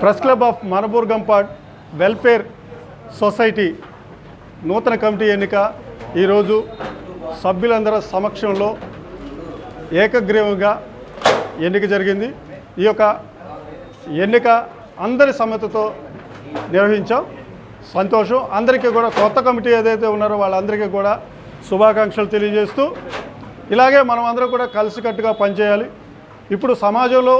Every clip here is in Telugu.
ప్రెస్ క్లబ్ ఆఫ్ మనబూర్గంపాడ్ వెల్ఫేర్ సొసైటీ నూతన కమిటీ ఎన్నిక. ఈరోజు సభ్యులందరి సమక్షంలో ఏకగ్రీవంగా ఎన్నిక జరిగింది. ఈ యొక్క ఎన్నిక అందరి సమ్మతితో నిర్వహించాం. సంతోషం. అందరికీ కూడా కొత్త కమిటీ ఏదైతే ఉన్నారో వాళ్ళందరికీ కూడా శుభాకాంక్షలు తెలియజేస్తూ ఇలాగే మనం అందరం కూడా కలిసికట్టుగా పనిచేయాలి. ఇప్పుడు సమాజంలో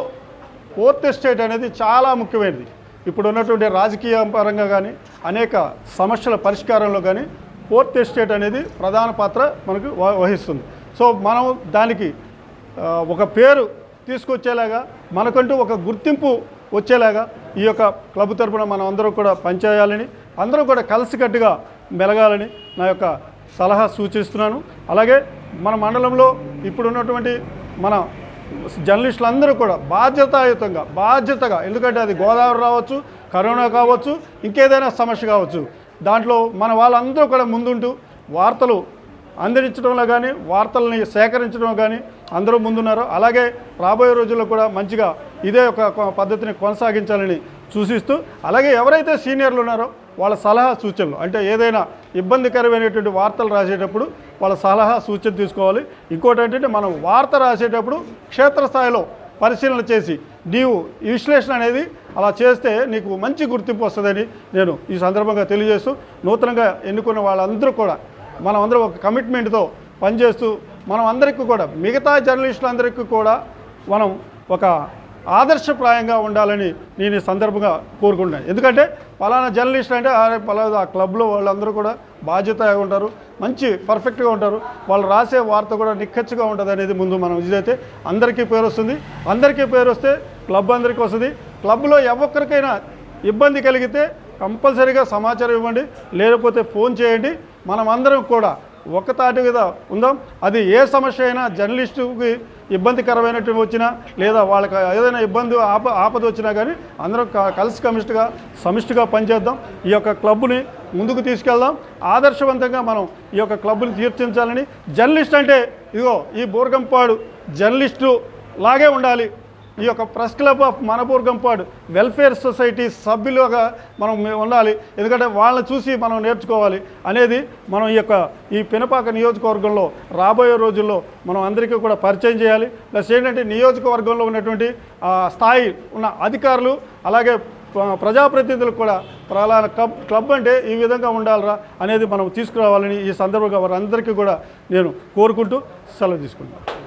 ఫోర్త్ ఎస్టేట్ అనేది చాలా ముఖ్యమైనది. ఇప్పుడు ఉన్నటువంటి రాజకీయ పరంగా కానీ అనేక సమస్యల పరిష్కారంలో కానీ ఫోర్త్ ఎస్టేట్ అనేది ప్రధాన పాత్ర మనకు వహిస్తుంది. సో మనం దానికి ఒక పేరు తీసుకొచ్చేలాగా మనకంటూ ఒక గుర్తింపు వచ్చేలాగా ఈ యొక్క క్లబ్ తరపున మనం అందరూ కూడా పనిచేయాలని అందరూ కూడా కలిసికట్టుగా మెలగాలని నా యొక్క సలహా సూచిస్తున్నాను. అలాగే మన మండలంలో ఇప్పుడున్నటువంటి మన జర్నలిస్టులందరూ కూడా బాధ్యతాయుతంగా బాధ్యతగా ఎందుకంటే అది గోదావరి రావచ్చు కరోనా కావచ్చు ఇంకేదైనా సమస్య కావచ్చు దాంట్లో మన వాళ్ళందరూ కూడా ముందుంటూ వార్తలు అందించడంలో కానీ వార్తల్ని సేకరించడం కానీ అందరూ ముందున్నారు. అలాగే రాబోయే రోజుల్లో కూడా మంచిగా ఇదే ఒక కొ- పద్ధతిని కొనసాగించాలని సూచిస్తూ అలాగే ఎవరైతే సీనియర్లు ఉన్నారో వాళ్ళ సలహా సూచనలు. అంటే ఏదైనా ఇబ్బందికరమైనటువంటి వార్తలు రాసేటప్పుడు వాళ్ళ సలహా సూచన తీసుకోవాలి. ఇంకోటి ఏంటంటే మనం వార్త రాసేటప్పుడు క్షేత్రస్థాయిలో పరిశీలన చేసి నీవు ఈ విశ్లేషణ అనేది అలా చేస్తే నీకు మంచి గుర్తింపు వస్తుందని నేను ఈ సందర్భంగా తెలియజేస్తూ నూతనంగా ఎన్నుకున్న వాళ్ళందరూ కూడా మనం అందరం ఒక కమిట్మెంట్తో పనిచేస్తూ మనం అందరికీ కూడా మిగతా జర్నలిస్టులందరికీ కూడా మనం ఒక ఆదర్శప్రాయంగా ఉండాలని నేను ఈ సందర్భంగా కోరుకుంటున్నాను. ఎందుకంటే పలానా జర్నలిస్ట్ అంటే ఆ పలానా ఆ క్లబ్లో వాళ్ళందరూ కూడా బాధ్యతగా ఉంటారు మంచి పర్ఫెక్ట్గా ఉంటారు వాళ్ళు రాసే వార్త కూడా నిక్కచ్చిగా ఉంటుంది అనేది ముందు మనం ఇదైతే అందరికీ పేరు వస్తుంది. అందరికీ పేరు వస్తే క్లబ్ అందరికీ వస్తుంది. క్లబ్లో ఎవరికైనా ఇబ్బంది కలిగితే కంపల్సరీగా సమాచారం ఇవ్వండి. లేకపోతే ఫోన్ చేయండి. మనం అందరం కూడా తాటి మీద ఉందాం. అది ఏ సమస్య అయినా జర్నలిస్టుకి ఇబ్బందికరమైనటువంటి వచ్చినా లేదా వాళ్ళకి ఏదైనా ఇబ్బంది ఆప ఆపద వచ్చినా కానీ అందరం క- కలిసి కమిస్ట్గా సమిష్టిగా పనిచేద్దాం. ఈ యొక్క క్లబ్ని ముందుకు తీసుకెళ్దాం. ఆదర్శవంతంగా మనం ఈ యొక్క క్లబ్ని తీర్చించాలని జర్నలిస్ట్ అంటే ఇదిగో ఈ బోర్గంపాడు జర్నలిస్టు లాగే ఉండాలి. ఈ యొక్క ప్రెస్ క్లబ్ ఆఫ్ మనపూర్గంపాడు వెల్ఫేర్ సొసైటీ సభ్యులుగా మనం ఉండాలి. ఎందుకంటే వాళ్ళని చూసి మనం నేర్చుకోవాలి అనేది మనం ఈ యొక్క ఈ పినపాక నియోజకవర్గంలో రాబోయే రోజుల్లో మనం అందరికీ కూడా పరిచయం చేయాలి. ప్లస్ ఏంటంటే నియోజకవర్గంలో ఉన్నటువంటి స్థాయి ఉన్న అధికారులు అలాగే ప్రజాప్రతినిధులకు కూడా ప్రలాన క్లబ్ క్లబ్ అంటే ఈ విధంగా ఉండాలరా అనేది మనం తీసుకురావాలని ఈ సందర్భంగా వారందరికీ కూడా నేను కోరుకుంటూ సెలవు తీసుకుంటున్నాను.